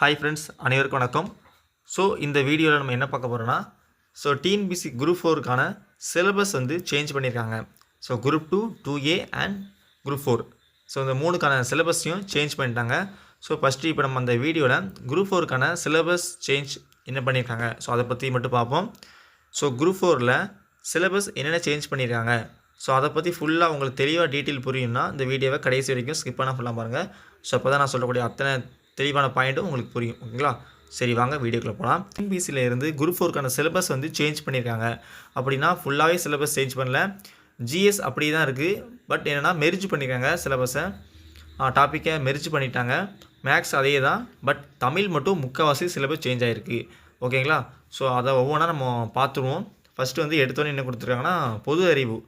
Hi friends அனைவருக்கும் வணக்கம். So இந்த வீடியோவில் நம்ம என்ன பார்க்க போகிறோன்னா ஸோ டிஎன்பிசி குரூப் ஃபோருக்கான சிலபஸ் வந்து சேஞ்ச் பண்ணியிருக்காங்க. So group two two A and group four so இந்த மூணுக்கான சிலபஸையும் சேஞ்ச் பண்ணிட்டாங்க. ஸோ ஃபஸ்ட்டு இப்போ நம்ம அந்த வீடியோவில் குரூப் ஃபோருக்கான சிலபஸ் சேஞ்ச் என்ன பண்ணியிருக்காங்க? ஸோ அதை பற்றி மட்டும் பார்ப்போம். ஸோ குரூப் ஃபோரில் சிலபஸ் என்னென்ன சேஞ்ச் பண்ணியிருக்காங்க? ஸோ அதை பற்றி ஃபுல்லாக உங்களுக்கு தெளிவாக டீட்டெயில் புரியும்னா இந்த வீடியோவை கடைசி வரைக்கும் ஸ்கிப் பண்ண ஃபுல்லாக பாருங்கள் ஸோ அப்போ தான் நான் சொல்லக்கூடிய அத்தனை தெளிவான பாயிண்ட்டும் உங்களுக்கு புரியும் ஓகேங்களா? சரி வாங்க வீடியோக்குள்ளே போகலாம் டிஎன்பிசியில் இருந்து குரூப் ஃபோருக்கான சிலபஸ் வந்து சேஞ்ச் பண்ணியிருக்காங்க. அப்படின்னா ஃபுல்லாகவே சிலபஸ் சேஞ்ச் பண்ணல. ஜிஎஸ் அப்படி தான் இருக்குது பட் என்னென்னா மெரிஜ் பண்ணியிருக்காங்க சிலபஸை டாப்பிக்கை மெரிஜ் பண்ணிட்டாங்க. மேக்ஸ் அதே தான் பட் தமிழ் மட்டும் முக்கால்வாசி சிலபஸ் சேஞ்ச் ஆகிருக்கு ஓகேங்களா? ஸோ அதை ஒவ்வொன்றா நம்ம பார்த்துருவோம். ஃபஸ்ட்டு வந்து எடுத்தோன்னே என்ன கொடுத்துருக்காங்கன்னா பொது அறிவு.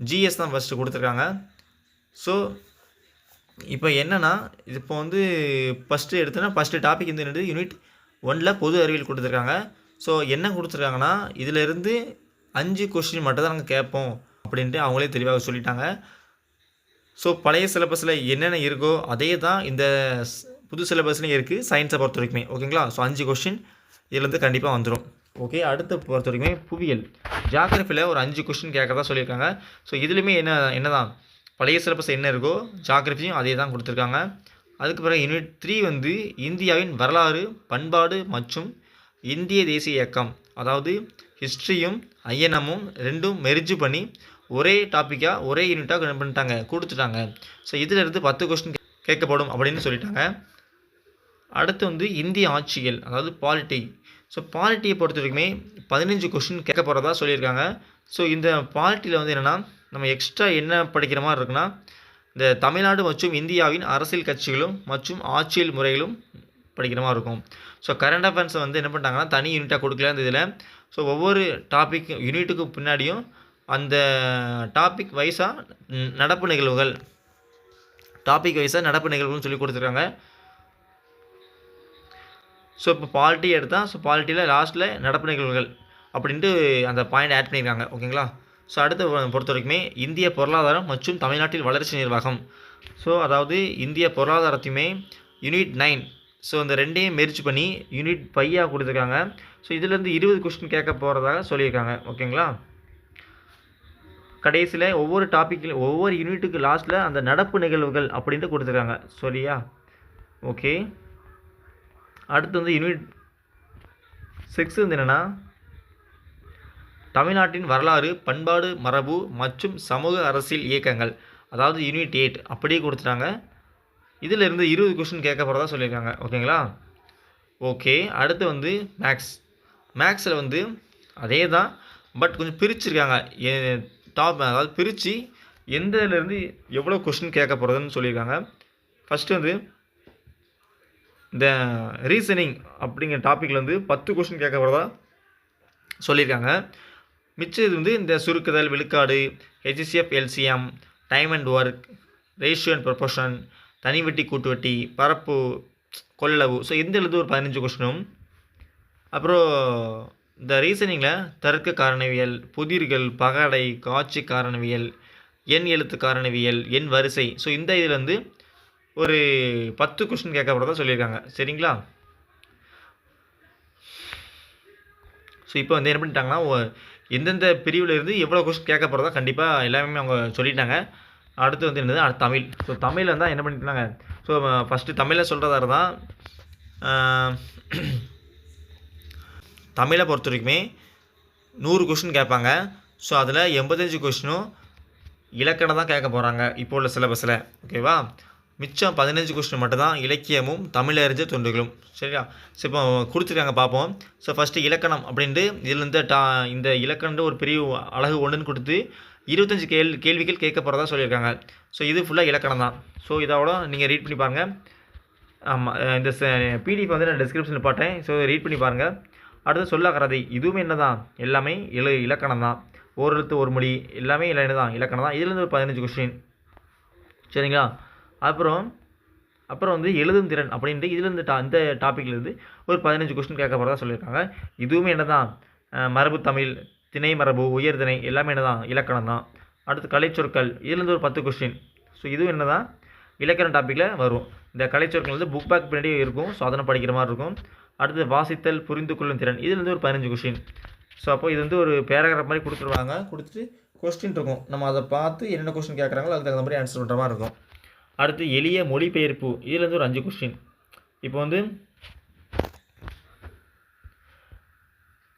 ஜிஎஸ் தான் ஃபஸ்ட்டு கொடுத்துருக்காங்க. ஸோ இப்போ என்னென்னா இப்போ வந்து ஃபஸ்ட்டு எடுத்தோன்னா ஃபஸ்ட்டு டாபிக் வந்து என்னது? யூனிட் ஒனில் பொது அறிவியல் கொடுத்துருக்காங்க. ஸோ என்ன கொடுத்துருக்காங்கன்னா இதிலிருந்து அஞ்சு கொஸ்டின் மட்டும் தான் நாங்கள் கேட்போம் அப்படின்ட்டு அவங்களே தெளிவாக சொல்லிட்டாங்க. ஸோ பழைய சிலபஸில் என்னென்ன இருக்கோ அதே தான் இந்த ஸ்- புது சிலபஸ்லையும் இருக்குது சயின்ஸை பொறுத்த வரைக்குமே. ஓகேங்களா ஸோ அஞ்சு கொஸ்டின் இதுலேருந்து கண்டிப்பாக வந்துடும் ஓகே அடுத்த பொறுத்த வரைக்குமே புவியியல். ஜாகிரஃபியில் ஒரு அஞ்சு கொஸ்டின் கேட்கறதா சொல்லியிருக்காங்க. ஸோ இதுலேயுமே என்ன என்ன தான் பழைய சிலபஸ் என்ன இருக்கோ ஜாகிரபியும் அதே தான் கொடுத்துருக்காங்க. அதுக்கு பிறகு யூனிட் த்ரீ வந்து இந்தியாவின் வரலாறு பண்பாடு மற்றும் இந்திய தேசிய இயக்கம் அதாவது ஹிஸ்ட்ரியும் ஐஎன்எம்மும் ரெண்டும் மெரிஜு பண்ணி ஒரே டாப்பிக்காக ஒரே யூனிட்டாக பண்ணிட்டாங்க கொடுத்துட்டாங்க. ஸோ இதிலிருந்து பத்து கொஸ்டின் கேட்கப்படும் அப்படின்னு சொல்லிட்டாங்க. அடுத்து வந்து இந்திய ஆட்சியல் அதாவது பாலிட்டி ஸோ பாலிட்டியை பொறுத்த வரைக்குமே பதினஞ்சு கொஸ்டின் கேட்க போகிறதா சொல்லியிருக்காங்க. ஸோ இந்த பாலிட்டியில் வந்து என்னென்னா நம்ம எக்ஸ்ட்ரா என்ன படிக்கிற மாதிரி இருக்குன்னா இந்த தமிழ்நாடு மற்றும் இந்தியாவின் அரசியல் கட்சிகளும் மற்றும் ஆட்சியல் முறைகளும் படிக்கிற மாதிரி இருக்கும். ஸோ கரண்ட் அஃபேர்ஸை வந்து என்ன பண்ணிட்டாங்கன்னா தனி யூனிட்டாக கொடுக்கல அந்த இதில். ஸோ ஒவ்வொரு டாபிக் யூனிட்டுக்கு பின்னாடியும் அந்த டாபிக் வைஸாக நடப்பு நிகழ்வுகள் டாபிக் வைஸாக நடப்பு நிகழ்வுகள்னு சொல்லி கொடுத்துருக்காங்க. ஸோ இப்போ பாலிட்டி எடுத்தால் ஸோ பாலிட்டியில் லாஸ்ட்டில் நடப்பு நிகழ்வுகள் அப்படின்ட்டு அந்த பாயிண்ட் ஆட் பண்ணியிருக்காங்க. ஓகேங்களா ஸோ அடுத்து பொறுத்த வரைக்குமே இந்திய பொருளாதாரம் மற்றும் தமிழ்நாட்டில் வளர்ச்சி நிர்வாகம். ஸோ அதாவது இந்திய பொருளாதாரத்தையுமே யூனிட் நைன் ஸோ இந்த ரெண்டையும் மெரிச்சு பண்ணி யூனிட் ஃபையாக கொடுத்துருக்காங்க. ஸோ இதுலேருந்து இருபது கொஸ்டின் கேட்க போகிறதாக சொல்லியிருக்காங்க. ஓகேங்களா கடைசியில் ஒவ்வொரு டாப்பிக்கில் ஒவ்வொரு யூனிட்டுக்கு லாஸ்ட்டில் அந்த நடப்பு நிகழ்வுகள் அப்படின்ட்டு கொடுத்துருக்காங்க. சரியா? ஓகே அடுத்து வந்து யூனிட் சிக்ஸ் வந்து என்னென்னா தமிழ்நாட்டின் வரலாறு பண்பாடு மரபு மற்றும் சமூக அரசியல் இயக்கங்கள் அதாவது யூனிட் எயிட் அப்படியே கொடுத்துட்டாங்க. இதில் இருந்து இருபது கொஸ்டின் கேட்க போகிறதா சொல்லியிருக்காங்க. ஓகேங்களா? ஓகே அடுத்து வந்து மேக்ஸ் மேக்ஸில் வந்து அதே தான் பட் கொஞ்சம் பிரிச்சிருக்காங்க. டாப் அதாவது பிரித்து எந்த இதுலேருந்து எவ்வளோ கொஸ்டின் கேட்க போகிறதுன்னு சொல்லியிருக்காங்க. ஃபஸ்ட்டு வந்து இந்த ரீசனிங் அப்படிங்கிற டாப்பிக்கில் வந்து பத்து கொஸ்டின் கேட்க போகிறதா சொல்லியிருக்காங்க. மிச்சம் இது வந்து இந்த சுருக்குதல் விழுக்காடு HCF LCM time and work ratio and proportion தனிவட்டி கூட்டுவட்டி பரப்பு கொள்ளளவு. ஸோ இந்த எழுது ஒரு பதினஞ்சு கொஸ்டினும் அப்புறம் இந்த ரீசனிங்கில் தர்க்க காரணவியல் புதிர்கள் பகடை காட்சி காரணவியல் எண் எழுத்து காரணவியல் எண் வரிசை. ஸோ இந்த இதில் வந்து ஒரு பத்து கொஸ்டின் கேட்கப்படுறதா சொல்லியிருக்காங்க. சரிங்களா? ஸோ இப்போ வந்து என்ன பண்ணிட்டாங்கன்னா எந்தெந்த பிரிவில் இருந்து எவ்வளோ கொஸ்டின் கேட்க போகிறதா கண்டிப்பாக எல்லாமே அவங்க சொல்லிட்டாங்க. அடுத்து வந்து என்னது? அடுத்து தமிழ். ஸோ தமிழில் இருந்தால் என்ன பண்ணிட்டாங்க? ஸோ ஃபஸ்ட்டு தமிழில் சொல்கிறதா இருந்தால் தமிழை பொறுத்த வரைக்குமே நூறு கொஸ்டின் கேட்பாங்க. ஸோ அதில் எண்பத்தஞ்சு கொஸ்டினும் இலக்கணம் தான் கேட்க போகிறாங்க இப்போ உள்ள சிலபஸில் ஓகேவா மிச்சம் பதினஞ்சு கொஸ்டின் மட்டும்தான் இலக்கியமும் தமிழறிஞ்ச தொண்டுகளும். சரியா? ஸோ இப்போ கொடுத்துருக்காங்க பார்ப்போம். ஸோ ஃபஸ்ட்டு இலக்கணம் அப்படின்ட்டு இதுலேருந்து டா இந்த இலக்கணம்ன்ற ஒரு பெரிய அழகு ஒன்றுன்னு கொடுத்து இருபத்தஞ்சு கேள் கேள்விகள் கேட்க போகிறதா சொல்லியிருக்காங்க. ஸோ இது ஃபுல்லாக இலக்கணம் தான். ஸோ இதோட நீங்கள் ரீட் பண்ணி பாருங்கள் ஆமாம் இந்த பிடிஎஃப் வந்து நான் டிஸ்கிரிப்ஷனில் பாட்டேன். ஸோ ரீட் பண்ணி பாருங்கள் அடுத்து சொல்ல கரதை இதுவுமே என்ன தான் எல்லாமே இல இலக்கணம் தான். ஒரு எழுத்து ஒரு மொழி எல்லாமே இல்லை என்ன தான். இலக்கணம் தான். இதுலேருந்து ஒரு பதினஞ்சு கொஸ்டின் சரிங்களா? அப்புறம் அப்புறம் வந்து எழுதும் திறன் அப்படின்ட்டு இதுலேருந்து டா இந்த டாப்பிக்லேருந்து ஒரு பதினஞ்சு கொஸ்டின் கேட்க போகிறதா சொல்லியிருக்காங்க. இதுவுமே என்ன தான் மரபு தமிழ் திணை மரபு உயர்திணை எல்லாமே என்ன தான் இலக்கணம் தான். அடுத்து கலைச்சொற்கள் இதுலேருந்து ஒரு பத்து கொஸ்டின் ஸோ இதுவும் என்ன தான் இலக்கண டாப்பிக்கில் வரும். இந்த கலைச்சொற்கள் வந்து புக் பேக் பின்னாடி இருக்கும். ஸோ அதனை படிக்கிற மாதிரி இருக்கும். அடுத்து வாசித்தல் புரிந்து கொள்ளும் திறன் இதுலேருந்து ஒரு பதினஞ்சு கொஸ்டின் ஸோ அப்போ இது வந்து ஒரு பேராகிராஃப் மாதிரி கொடுத்துருவாங்க. கொடுத்துட்டு கொஸ்டின் இருக்கும். நம்ம அதை பார்த்து என்னென்ன கொஸ்டின் கேட்குறாங்களோ அதுக்கு தகுந்த மாதிரி ஆன்சர் பண்ணுற மாதிரி இருக்கும். அடுத்து எளிய மொழிபெயர்ப்பு. இதுலேருந்து ஒரு அஞ்சு கொஸ்டின் இப்போ வந்து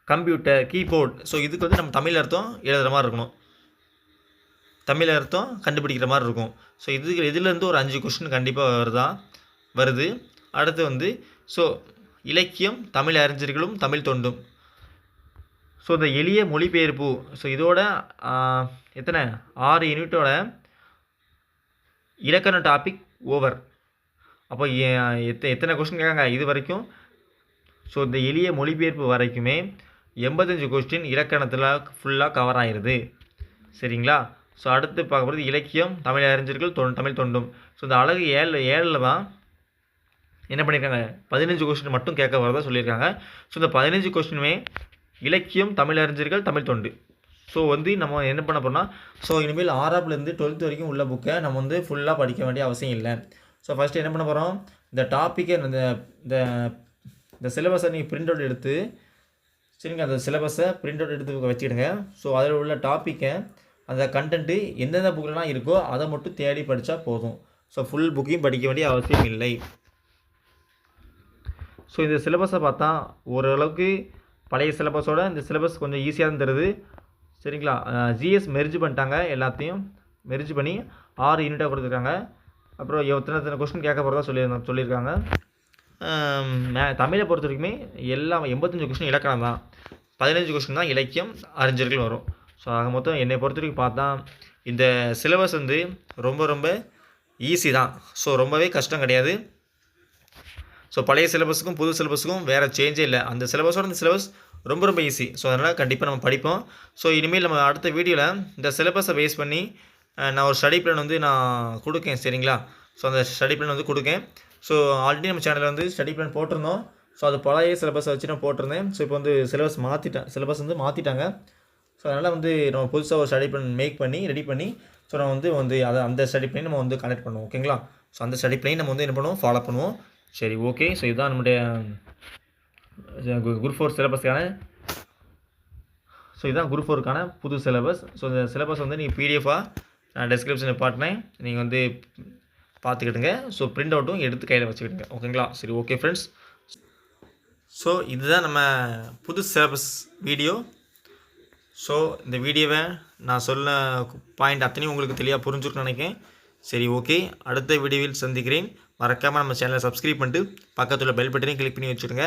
கம்ப்யூட்டர் கீபோர்ட் ஸோ இதுக்கு வந்து நம்ம தமிழ் அர்த்தம் எழுதுகிற மாதிரி இருக்கணும். தமிழ் அர்த்தம் கண்டுபிடிக்கிற மாதிரி இருக்கும். ஸோ இதுக்கு இதுலேருந்து ஒரு அஞ்சு கொஸ்டின் கண்டிப்பாக வருதா? வருது. அடுத்து வந்து ஸோ இலக்கியம் தமிழ் அறிஞர்களும் தமிழ் தொண்டும். ஸோ இந்த எளிய மொழிபெயர்ப்பு. ஸோ இதோட எத்தனை? ஆறு யூனிட்டோட இலக்கண டாபிக் ஓவர் அப்போ எத்த எத்தனை கொஸ்டின் கேட்காங்க? இது வரைக்கும். ஸோ இந்த எளிய மொழிபெயர்ப்பு வரைக்குமே எண்பத்தஞ்சு கொஸ்டின் இலக்கணத்தில் ஃபுல்லாக கவர் ஆயிடுது சரிங்களா? ஸோ அடுத்து பார்க்க போகிறது இலக்கியம் தமிழ் அறிஞர்கள் தொ தமிழ் தொண்டும். ஸோ இந்த அழகு ஏழு ஏழில் தான் என்ன பண்ணியிருக்காங்க பதினஞ்சு கொஸ்டின் மட்டும் கேட்க வரதா சொல்லியிருக்காங்க. ஸோ இந்த பதினஞ்சு கொஸ்டினுமே இலக்கியம் தமிழ் அறிஞர்கள் தமிழ் தொண்டு. ஸோ வந்து நம்ம என்ன பண்ண போனால் ஸோ இனிமேல் ஆறாப்லேருந்து டுவெல்த் வரைக்கும் உள்ள புக்கை நம்ம வந்து ஃபுல்லாக படிக்க வேண்டிய அவசியம் இல்லை. ஸோ ஃபஸ்ட்டு என்ன பண்ண போகிறோம் இந்த டாப்பிக்கை இந்த இந்த இந்த சிலபஸை நீங்கள் பிரிண்ட் அவுட் எடுத்து சரிங்க அந்த சிலபஸை பிரிண்ட் அவுட் எடுத்து வச்சுக்கிடுங்க. ஸோ அதில் உள்ள டாப்பிக்கை அந்த கண்டென்ட்டு எந்தெந்த புக்கிலலாம் இருக்கோ அதை மட்டும் தேடி படித்தா போதும். ஸோ ஃபுல் புக்கையும் படிக்க வேண்டிய அவசியம் இல்லை. ஸோ இந்த சிலபஸை பார்த்தா ஓரளவுக்கு பழைய சிலபஸோட இந்த சிலபஸ் கொஞ்சம் ஈஸியாக தான் தருது. சரிங்களா? ஜிஎஸ் மெர்ஜ் பண்ணிட்டாங்க எல்லாத்தையும். மெர்ஜ் பண்ணி ஆறு யூனிட்டாக கொடுத்துருக்காங்க. அப்புறம் எத்தனை எத்தனை கொஸ்டின் கேட்க போகிறதா சொல்லி சொல்லியிருக்காங்க. தமிழை பொறுத்த வரைக்குமே எல்லாம் எண்பத்தஞ்சு கொஸ்டின் இலக்கணம் தான். பதினஞ்சு கொஸ்டின் தான் இலக்கியம் அறிஞர்கள் வரும். ஸோ ஆக மொத்தம் என்னை பொறுத்த வரைக்கும் பார்த்தா இந்த சிலபஸ் வந்து ரொம்ப ரொம்ப ஈஸி தான். ஸோ ரொம்பவே கஷ்டம் கிடையாது. ஸோ பழைய சிலபஸுக்கும் புது சிலபஸுக்கும் வேறு சேஞ்சே இல்லை. அந்த சிலபஸோட அந்த சிலபஸ் ரொம்ப ரொம்ப ஈஸி ஸோ அதனால் கண்டிப்பாக நம்ம படிப்போம். ஸோ இனிமேல் நம்ம அடுத்த வீடியோவில் இந்த சிலபஸை பேஸ் பண்ணி நான் ஒரு ஸ்டடி பிளான் வந்து நான் கொடுக்கேன் சரிங்களா? ஸோ அந்த ஸ்டடி பிளான் வந்து கொடுக்கேன். ஸோ ஆல்ரெடி நம்ம சேனலில் வந்து ஸ்டடி பிளான் போட்டிருந்தோம். ஸோ அது பழைய சிலபஸை வச்சு நான் போட்டிருந்தேன். ஸோ இப்போ வந்து சிலபஸ் மாற்றிட்டேன் சிலபஸ் வந்து மாற்றிட்டாங்க ஸோ அதனால் வந்து நம்ம புதுசாக ஒரு ஸ்டடி பிளான் மேக் பண்ணி ரெடி பண்ணி ஸோ நம்ம வந்து வந்து அதை அந்த ஸ்டடி பிளான் நம்ம வந்து கனெக்ட் பண்ணுவோம் ஓகேங்களா? ஸோ அந்த ஸ்டடி பிளான் நம்ம வந்து என்ன பண்ணுவோம்? ஃபாலோ பண்ணுவோம். சரி ஓகே ஸோ இதுதான் நம்முடைய குரூப் ஃபோர் சிலபஸ்க்கான ஸோ இதுதான் குரூப் ஃபோருக்கான புது சிலபஸ் ஸோ இந்த சிலபஸ் வந்து நீங்கள் பிடிஎஃபாக நான் டெஸ்கிரிப்ஷனில் பாட்டினேன். நீங்கள் வந்து பார்த்துக்கிட்டுங்க ஸோ பிரிண்ட் அவுட்டும் எடுத்து கையில் வச்சுக்கிடுங்க. ஓகேங்களா சரி ஓகே ஃப்ரெண்ட்ஸ் ஸோ இதுதான் நம்ம புது சிலபஸ் வீடியோ ஸோ இந்த வீடியோவை நான் சொன்ன பாயிண்ட் அத்தனையும் உங்களுக்கு தெளிவாக புரிஞ்சுருக்குன்னு நினைக்கிறேன். சரி ஓகே அடுத்த வீடியோவில் சந்திக்கிறேன். மறக்காமல் நம்ம சேனலை சப்ஸ்கிரைப் பண்ணிட்டு பக்கத்தில் பெல் பட்டனையும் கிளிக் பண்ணி வச்சுருங்க